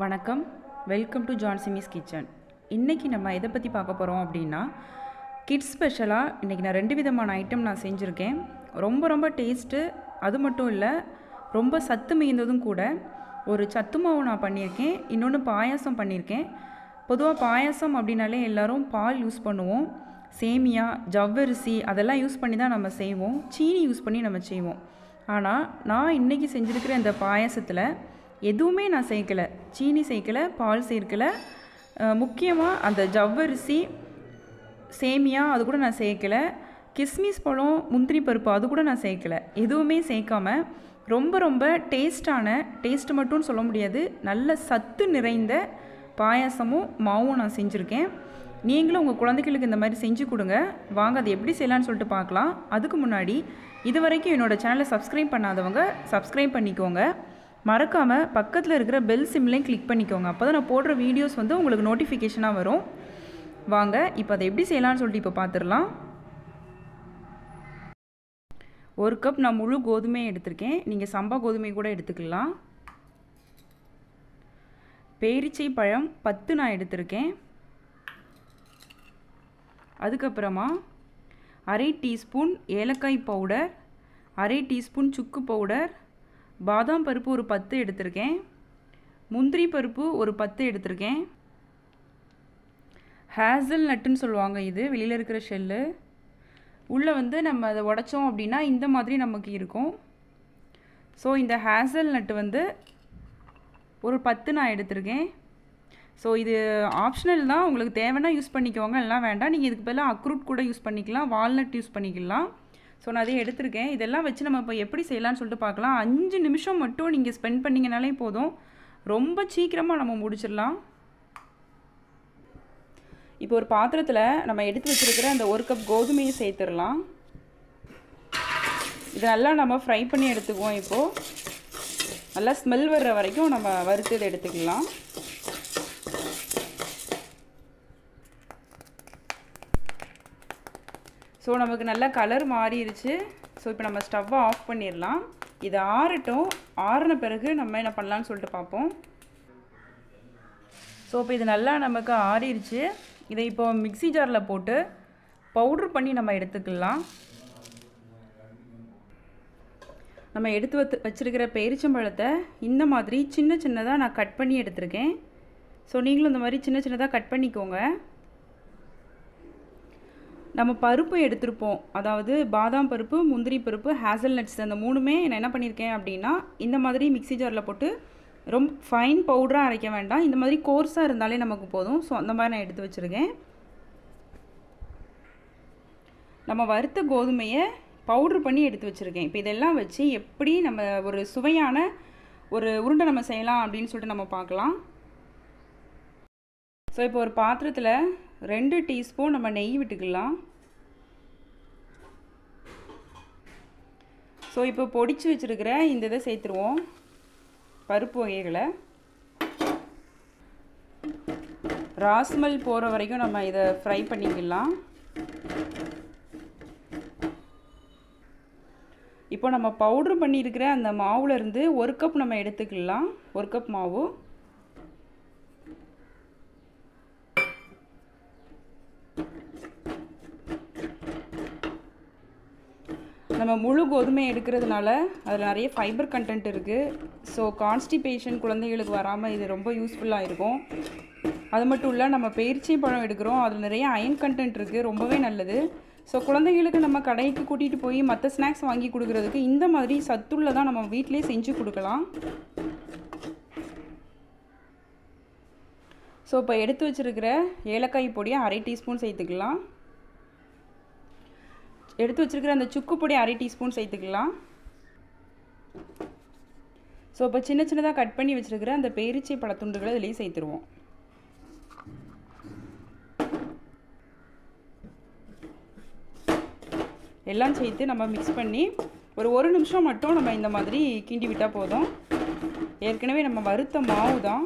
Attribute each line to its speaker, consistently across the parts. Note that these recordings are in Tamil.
Speaker 1: வணக்கம். வெல்கம் டு ஜான்சிமிஸ் கிச்சன் இன்றைக்கி நம்ம எதை பற்றி பார்க்க போகிறோம் அப்படின்னா கிட்ஸ் ஸ்பெஷலாக இன்றைக்கி நான் ரெண்டு விதமான ஐட்டம் நான் செஞ்சுருக்கேன். ரொம்ப ரொம்ப டேஸ்ட்டு அது மட்டும் இல்லை ரொம்ப சத்து மிகுந்ததும் கூட ஒரு சத்து மாவு நான் பண்ணியிருக்கேன். இன்னொன்று பாயாசம் பண்ணியிருக்கேன். பொதுவாக பாயாசம் அப்படின்னாலே எல்லோரும் பால் யூஸ் பண்ணுவோம். சேமியா ஜவ்வரிசி அதெல்லாம் யூஸ் பண்ணி தான் நம்ம செய்வோம். சீனி யூஸ் பண்ணி நம்ம செய்வோம். ஆனால் நான் இன்றைக்கி செஞ்சுருக்கிற இந்த பாயாசத்தில் எதுவுமே நான் சேர்க்கலை. சீனி சேர்க்கலை பால் சேர்க்கலை. முக்கியமாக அந்த ஜவ்வரிசி சேமியா அது கூட நான் சேர்க்கலை. கிஸ்மிஸ் பழம் முந்திரி பருப்பு அது கூட நான் சேர்க்கலை. எதுவுமே சேர்க்காம ரொம்ப ரொம்ப டேஸ்டான டேஸ்ட் மட்டும் சொல்ல முடியாது நல்ல சத்து நிறைந்த பாயாசமும் மாவும் நான் செஞ்சுருக்கேன். நீங்களும் உங்கள் குழந்தைகளுக்கு இந்த மாதிரி செஞ்சு கொடுங்க. வாங்க அதை எப்படி செய்யலான்னு சொல்லிட்டு பார்க்கலாம். அதுக்கு முன்னாடி இது வரைக்கும் என்னோடய சேனலை சப்ஸ்கிரைப் பண்ணாதவங்க சப்ஸ்கிரைப் பண்ணிக்கோங்க. மறக்காமல் பக்கத்தில் இருக்கிற பெல் சிம்லையும் கிளிக் பண்ணிக்கோங்க. அப்போ தான் நான் போடுற வீடியோஸ் வந்து உங்களுக்கு நோட்டிஃபிகேஷனாக வரும். வாங்க இப்போ அதை எப்படி செய்யலாம்னு சொல்லிட்டு இப்போ பார்த்துடலாம் ஒரு கப் நான் முழு கோதுமை எடுத்திருக்கேன். நீங்கள் சம்பா கோதுமை கூட எடுத்துக்கலாம். பேரிச்சை பழம் பத்து நான் எடுத்திருக்கேன். அதுக்கப்புறமா அரை டீஸ்பூன் ஏலக்காய் பவுடர் அரை டீஸ்பூன் சுக்கு பவுடர் பாதாம் பருப்பு ஒரு பத்து எடுத்திருக்கேன். முந்திரி பருப்பு ஒரு பத்து எடுத்திருக்கேன். ஹேசல் நட்டுன்னு சொல்லுவாங்க இது வெளியில் இருக்கிற ஷெல்லு உள்ளே வந்து நம்ம அதை உடைச்சோம் அப்படின்னா இந்த மாதிரி நமக்கு இருக்கும். ஸோ இந்த ஹேசல் நட்டு வந்து ஒரு பத்து நான் எடுத்திருக்கேன். ஸோ இது ஆப்ஷனல் தான். உங்களுக்கு தேவைன்னா யூஸ் பண்ணிக்கோங்க. எல்லாம் வேண்டாம். நீங்கள் இதுக்கு பதிலாக அக்ரூட் கூட யூஸ் பண்ணிக்கலாம். வால்நட் யூஸ் பண்ணிக்கலாம். ஸோ நான் அதையும் எடுத்திருக்கேன். இதெல்லாம் வச்சு நம்ம இப்போ எப்படி செய்யலாம்னு சொல்லிட்டு பார்க்கலாம். அஞ்சு நிமிஷம் மட்டும் நீங்கள் ஸ்பெண்ட் பண்ணிங்கனாலே போதும். ரொம்ப சீக்கிரமாக நம்ம முடிச்சிடலாம். இப்போ ஒரு பாத்திரத்தில் நம்ம எடுத்து வச்சுருக்கிற அந்த ஒரு கப் கோதுமையை சேர்த்துடலாம். இது நல்லா நம்ம ஃப்ரை பண்ணி எடுத்துக்குவோம் இப்போது நல்லா ஸ்மெல் வர்ற வரைக்கும் நம்ம வறுத்து இதை எடுத்துக்கலாம். ஸோ நமக்கு நல்ல கலர் மாறிடுச்சு ஸோ இப்போ நம்ம ஸ்டவ்வை ஆஃப் பண்ணிடலாம். இது ஆறட்டும். ஆறின பிறகு நம்ம என்ன பண்ணலான்னு சொல்லிட்டு பார்ப்போம். ஸோ இப்போ இது நல்லா நமக்கு ஆறிடுச்சு இதை இப்போ மிக்சி ஜாரில் போட்டு பவுட்ரு பண்ணி நம்ம எடுத்துக்கலாம். நம்ம எடுத்து வத்து வச்சுருக்கிற பேரிச்சம்பழத்தை இந்த மாதிரி சின்ன சின்னதாக நான் கட் பண்ணி எடுத்திருக்கேன். ஸோ நீங்களும் இந்த மாதிரி சின்ன சின்னதாக கட் பண்ணிக்கோங்க. நம்ம பருப்பு எடுத்திருப்போம். அதாவது பாதாம் பருப்பு முந்திரி பருப்பு ஹேசல் நட்ஸ் அந்த மூணுமே நான் என்ன பண்ணியிருக்கேன் அப்படின்னா இந்த மாதிரி மிக்சி ஜாரில் போட்டு ரொம்ப ஃபைன் பவுடராக அரைக்க வேண்டாம். இந்த மாதிரி கோர்ஸாக இருந்தாலே நமக்கு போதும். ஸோ அந்த மாதிரி நான் எடுத்து வச்சுருக்கேன். நம்ம வறுத்த கோதுமையை பவுட்ரு பண்ணி எடுத்து வச்சுருக்கேன். இப்போ இதெல்லாம் வச்சு எப்படி நம்ம ஒரு சுவையான ஒரு உருண்டை நம்ம செய்யலாம் அப்படின்னு சொல்லிட்டு நம்ம பார்க்கலாம். ஸோ இப்போ ஒரு பாத்திரத்தில் ரெண்டு டீஸ்பூன் நம்ம நெய் விட்டுக்கலாம். ஸோ இப்போ பொடிச்சு வச்சுருக்கிற இந்த இதை சேர்த்துருவோம். பருப்பு வகைகளை. ராஸ்மல் போகிற வரைக்கும் நம்ம இதை ஃப்ரை பண்ணிக்கலாம். இப்போ நம்ம பவுட்ரு பண்ணியிருக்கிற அந்த மாவுலேருந்து ஒரு கப் நம்ம எடுத்துக்கலாம். ஒரு கப் மாவு. நம்ம முழு கோதுமை எடுக்கிறதுனால அதில் நிறைய ஃபைபர் கண்டென்ட் இருக்குது ஸோ கான்ஸ்டிபேஷன் குழந்தைகளுக்கு வராமல் இது ரொம்ப யூஸ்ஃபுல்லாக இருக்கும். அது மட்டும் இல்லை நம்ம பேரிச்சை பழம் எடுக்கிறோம். அதில் நிறைய அயன் கண்டென்ட் இருக்குது ரொம்பவே நல்லது. ஸோ குழந்தைகளுக்கு நம்ம கடைக்கு கூட்டிகிட்டு போய் மற்ற ஸ்நாக்ஸ் வாங்கி கொடுக்குறதுக்கு இந்த மாதிரி சத்துள்ளதாக நம்ம வீட்டிலே செஞ்சு கொடுக்கலாம். ஸோ இப்போ எடுத்து வச்சுருக்கிற ஏலக்காய் பொடியை அரை டீஸ்பூன் சேர்த்துக்கலாம். எடுத்து வச்சுருக்கிற அந்த சுக்கு பொடி அரை டீஸ்பூன் சேர்த்துக்கலாம். ஸோ இப்போ சின்ன சின்னதாக கட் பண்ணி வச்சுருக்கிற அந்த பேரிச்சை பழத்துண்டுகளை இதுலேயும் சேர்த்துருவோம். எல்லாம் சேர்த்து நம்ம மிக்ஸ் பண்ணி ஒரு ஒரு நிமிஷம் மட்டும் நம்ம இந்த மாதிரி கிண்டி விட்டால் போதும். ஏற்கனவே நம்ம வறுத்த மாவு தான்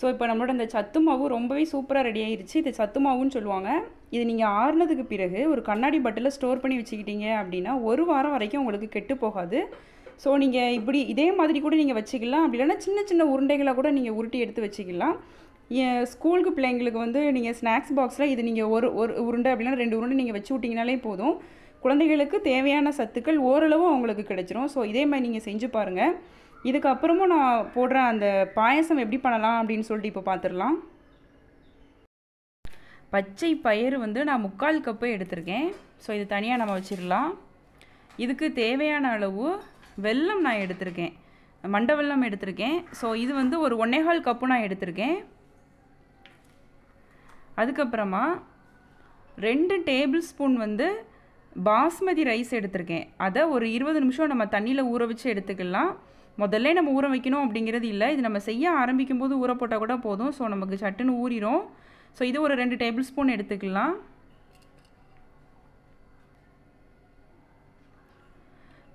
Speaker 1: ஸோ இப்போ நம்மளோட இந்த சத்து மாவு ரொம்பவே சூப்பராக ரெடி ஆயிடுச்சு இது சத்து மாவுன்னு சொல்லுவாங்க. இது நீங்கள் ஆறுனதுக்கு பிறகு ஒரு கண்ணாடி பட்டில் ஸ்டோர் பண்ணி வச்சுக்கிட்டீங்க அப்படின்னா ஒரு வாரம் வரைக்கும் உங்களுக்கு கெட்டு போகாது. ஸோ நீங்கள் இப்படி இதே மாதிரி கூட நீங்கள் வச்சுக்கலாம். அப்படி இல்லைன்னா சின்ன சின்ன உருண்டைகளாக கூட நீங்கள் உருட்டி எடுத்து வச்சுக்கலாம். ஏன் ஸ்கூலுக்கு பிள்ளைங்களுக்கு வந்து நீங்கள் ஸ்நாக்ஸ் பாக்ஸில் இது நீங்கள் ஒரு ஒரு உருண்டை அப்படின்னா ரெண்டு உருண்டை நீங்கள் வச்சு விட்டிங்கனாலே போதும். குழந்தைகளுக்கு தேவையான சத்துக்கள் ஓரளவு அவங்களுக்கு கிடைச்சிரும். ஸோ இதே மாதிரி நீங்கள் செஞ்சு பாருங்கள் இதுக்கப்புறமும் நான் போடுற அந்த பாயசம் எப்படி பண்ணலாம் அப்படின்னு சொல்லிட்டு இப்போ பார்த்துடலாம். பச்சை பயிறு வந்து நான் முக்கால் கப்பு எடுத்திருக்கேன். ஸோ இது தனியாக நம்ம வச்சிடலாம். இதுக்கு தேவையான அளவு வெல்லம் நான் எடுத்திருக்கேன். மண்டை வெல்லம் எடுத்திருக்கேன். ஸோ இது வந்து ஒரு ஒன்னேகால் கப்பு நான் எடுத்திருக்கேன். அதுக்கப்புறமா ரெண்டு டேபிள் ஸ்பூன் வந்து பாஸ்மதி ரைஸ் எடுத்திருக்கேன். அதை ஒரு இருபது நிமிஷம் நம்ம தண்ணியில் ஊற வச்சு எடுத்துக்கலாம். முதல்ல நம்ம ஊற வைக்கணும் அப்படிங்கிறது இல்லை. இது நம்ம செய்ய ஆரம்பிக்கும் போது ஊற போட்டால் கூட போதும். ஸோ நமக்கு சட்டுன்னு ஊறிடும் ஸோ இது ஒரு ரெண்டு டேபிள் ஸ்பூன் எடுத்துக்கலாம்.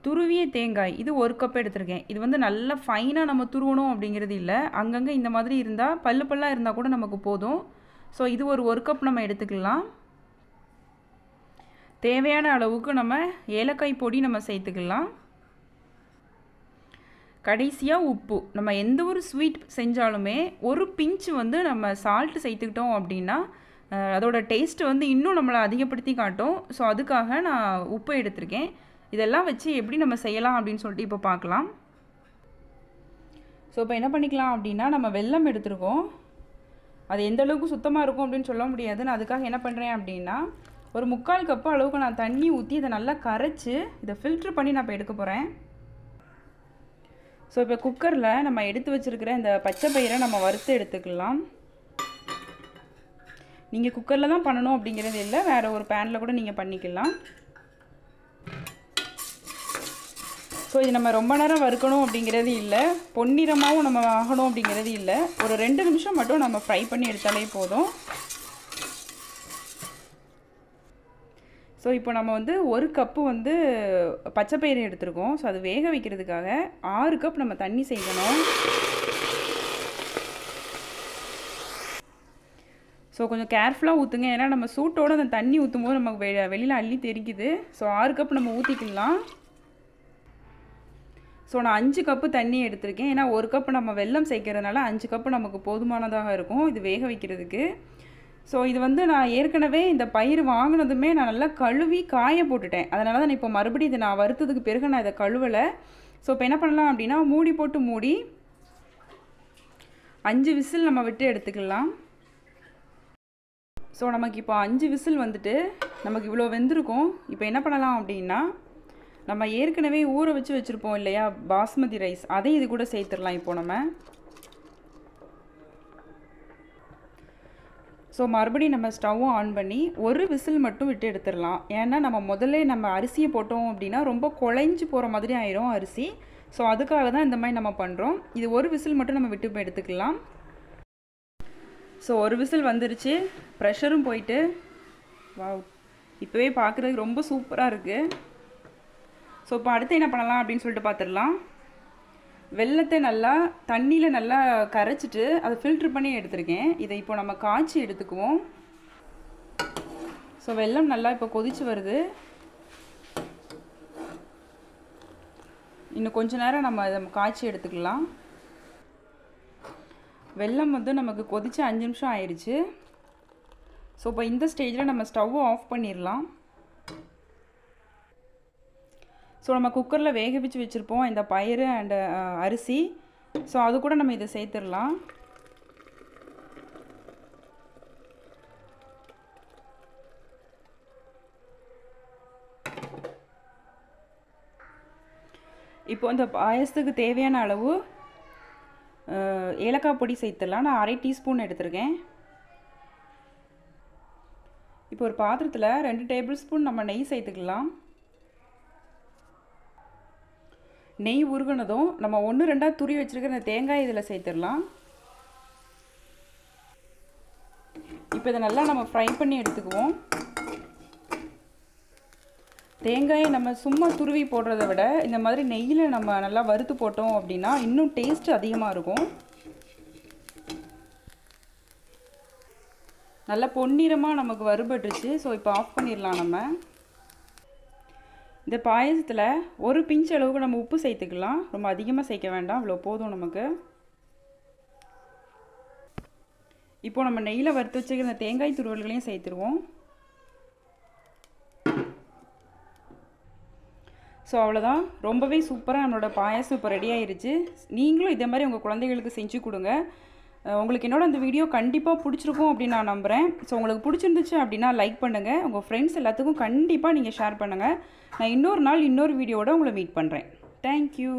Speaker 1: துருவிய தேங்காய் இது ஒரு கப் எடுத்திருக்கேன். இது வந்து நல்லா ஃபைனாக நம்ம துருவணும் அப்படிங்கிறது இல்லை. அங்கங்கே இந்த மாதிரி இருந்தால் பல்லு பல்லாக இருந்தால் கூட நமக்கு போதும். ஸோ இது ஒரு ஒரு கப் நம்ம எடுத்துக்கலாம். தேவையான அளவுக்கு நம்ம ஏலக்காய் பொடி நம்ம சேர்த்துக்கலாம். கடைசியாக உப்பு. நம்ம எந்த ஒரு ஸ்வீட் செஞ்சாலுமே ஒரு பிஞ்ச் வந்து நம்ம சால்ட்டு சேர்த்துக்கிட்டோம் அப்படின்னா அதோட டேஸ்ட்டு வந்து இன்னும் நம்மளை அதிகப்படுத்தி காட்டும். ஸோ அதுக்காக நான் உப்பு எடுத்திருக்கேன். இதெல்லாம் வச்சு எப்படி நம்ம செய்யலாம் அப்படின்னு சொல்லிட்டு இப்போ பார்க்கலாம். ஸோ இப்போ என்ன பண்ணிக்கலாம் அப்படின்னா நம்ம வெல்லம் எடுத்துருக்கோம். அது எந்த அளவுக்கு சுத்தமாக இருக்கும் அப்படின்னு சொல்ல முடியாது. நான் அதுக்காக என்ன பண்ணுறேன் அப்படின்னா ஒரு முக்கால் கப்பு அளவுக்கு நான் தண்ணி ஊற்றி இதை நல்லா கரைச்சி இதை ஃபில்ட்ரு பண்ணி நான் இப்போ எடுக்க போகிறேன் ஸோ இப்போ குக்கரில் நம்ம எடுத்து வச்சுருக்கிற இந்த பச்சை பயிரை நம்ம வறுத்து எடுத்துக்கலாம். நீங்கள் குக்கரில் தான் பண்ணணும் அப்படிங்கிறது இல்லை வேறு ஒரு பேனில் கூட நீங்கள் பண்ணிக்கலாம். ஸோ இது நம்ம ரொம்ப நேரம் வறுக்கணும் அப்படிங்கிறது இல்லை பொன்னிறமாகவும் நம்ம ஆகணும் அப்படிங்கிறது இல்லை. ஒரு ரெண்டு நிமிஷம் மட்டும் நம்ம ஃப்ரை பண்ணி எடுத்தாலே போதும். ஸோ இப்போ நம்ம வந்து ஒரு கப்பு வந்து பச்சைப்பயிறு எடுத்திருக்கோம். ஸோ அது வேக வைக்கிறதுக்காக ஆறு கப் நம்ம தண்ணி சேர்க்கணும். ஸோ கொஞ்சம் கேர்ஃபுல்லாக ஊற்றுங்க ஏன்னா நம்ம சூட்டோடு அந்த தண்ணி ஊற்றும் போது நமக்கு வெ வெளியில் அள்ளி தெரிக்குது. ஸோ ஆறு கப் நம்ம ஊற்றிக்கலாம் ஸோ நான் அஞ்சு கப்பு தண்ணி எடுத்திருக்கேன். ஏன்னா ஒரு கப்பு நம்ம வெல்லம் சேர்க்கறதுனால அஞ்சு கப்பு நமக்கு போதுமானதாக இருக்கும். இது வேக வைக்கிறதுக்கு. ஸோ இது வந்து நான் ஏற்கனவே இந்த பயிர் வாங்கினதுமே நான் நல்லா கழுவி காய போட்டுட்டேன். அதனால தான் இப்போ மறுபடியும் இதை நான் வறுத்ததுக்கு பிறகு நான் இதை கழுவலை. ஸோ இப்போ என்ன பண்ணலாம் அப்படின்னா மூடி போட்டு மூடி அஞ்சு விசில் நம்ம விட்டு எடுத்துக்கலாம். ஸோ நமக்கு இப்போ அஞ்சு விசில் வந்துட்டு நமக்கு இவ்வளோ வெந்திருக்கும். இப்போ என்ன பண்ணலாம் அப்படின்னா நம்ம ஏற்கனவே ஊற வச்சு வச்சுருப்போம் இல்லையா பாஸ்மதி ரைஸ். அதை இது கூட சேர்த்துடலாம் இப்போ நம்ம. ஸோ மறுபடியும் நம்ம ஸ்டவ்வும் ஆன் பண்ணி ஒரு விசில் மட்டும் விட்டு எடுத்துடலாம். ஏன்னா நம்ம முதல்ல நம்ம அரிசியை போட்டோம் அப்படின்னா ரொம்ப குழைஞ்சி போகிற மாதிரி ஆயிரும் அரிசி. ஸோ அதுக்காக தான் இந்த மாதிரி நம்ம பண்ணுறோம் இது ஒரு விசில் மட்டும் நம்ம விட்டு எடுத்துக்கலாம். ஸோ ஒரு விசில் வந்துருச்சு. ப்ரெஷரும் போயிட்டு. வாவ் இப்போவே பார்க்குறதுக்கு ரொம்ப சூப்பராக இருக்குது ஸோ இப்போ அடுத்து என்ன பண்ணலாம் அப்படின்னு சொல்லிட்டு பார்த்துடலாம் வெள்ளத்தை நல்லா தண்ணியில் நல்லா கரைச்சிட்டு அதை ஃபில்ட்ரு பண்ணி எடுத்திருக்கேன். இதை இப்போ நம்ம காய்ச்சி எடுத்துக்குவோம். ஸோ வெல்லம் நல்லா இப்போ கொதிச்சு வருது. இன்னும் கொஞ்ச நேரம் நம்ம இதை காய்ச்சி எடுத்துக்கலாம். வெல்லம் வந்து நமக்கு கொதிச்சு அஞ்சு நிமிஷம் ஆயிடுச்சு ஸோ இப்போ இந்த ஸ்டேஜில் நம்ம ஸ்டவ்வை ஆஃப் பண்ணிடலாம். ஸோ நம்ம குக்கரில் வேக வச்சு வச்சுருப்போம் இந்த பயிறு அண்டு அரிசி. ஸோ அது கூட நம்ம இதை சேர்த்துடலாம். இப்போ இந்த பாயசத்துக்கு தேவையான அளவு ஏலக்காய் பொடி சேர்த்துடலாம். நான் அரை டீஸ்பூன் எடுத்திருக்கேன். இப்போ ஒரு பாத்திரத்தில் ரெண்டு டேபிள் ஸ்பூன் நம்ம நெய் சேர்த்துக்கலாம். நெய் உருகுனதும் நம்ம ஒன்று ரெண்டாக துரி வச்சுருக்கிற இந்த தேங்காய் இதில் சேர்த்துடலாம். இப்போ இதை நல்லா நம்ம ஃப்ரை பண்ணி எடுத்துக்குவோம். தேங்காயை நம்ம சும்மா துருவி போடுறத விட இந்த மாதிரி நெய்யில் நம்ம நல்லா வறுத்து போட்டோம் அப்படின்னா இன்னும் டேஸ்ட் அதிகமாக இருக்கும். நல்லா பொன்னிறமாக நமக்கு வறுபட்டுருச்சு. ஸோ இப்போ ஆஃப் பண்ணிடலாம் நம்ம. இந்த பாயசத்தில் ஒரு பிஞ்ச் அளவுக்கு நம்ம உப்பு சேர்த்துக்கலாம். ரொம்ப அதிகமாக சேர்க்க வேண்டாம். அவ்வளோ போதும் நமக்கு. இப்போ நம்ம நெய்யில் வறுத்து வச்சுக்கிற தேங்காய் துருவல்களையும் சேர்த்துருவோம். ஸோ அவ்வளோதான். ரொம்பவே சூப்பராக நம்மளோட பாயாசம் இப்போ ரெடி ஆயிடுச்சு நீங்களும் இதே மாதிரி உங்கள் குழந்தைகளுக்கு செஞ்சு கொடுங்க. உங்களுக்கு என்னோட அந்த வீடியோ கண்டிப்பாக பிடிச்சிருக்கும் அப்படின்னு நான் நம்புகிறேன் ஸோ உங்களுக்கு பிடிச்சிருந்துச்சு அப்படின்னா லைக் பண்ணுங்கள் உங்கள் ஃப்ரெண்ட்ஸ் எல்லாத்துக்கும் கண்டிப்பாக நீங்கள் ஷேர் பண்ணுங்கள் நான் இன்னொரு நாள் இன்னொரு வீடியோவோட உங்களை மீட் பண்ணுறேன் தேங்க்யூ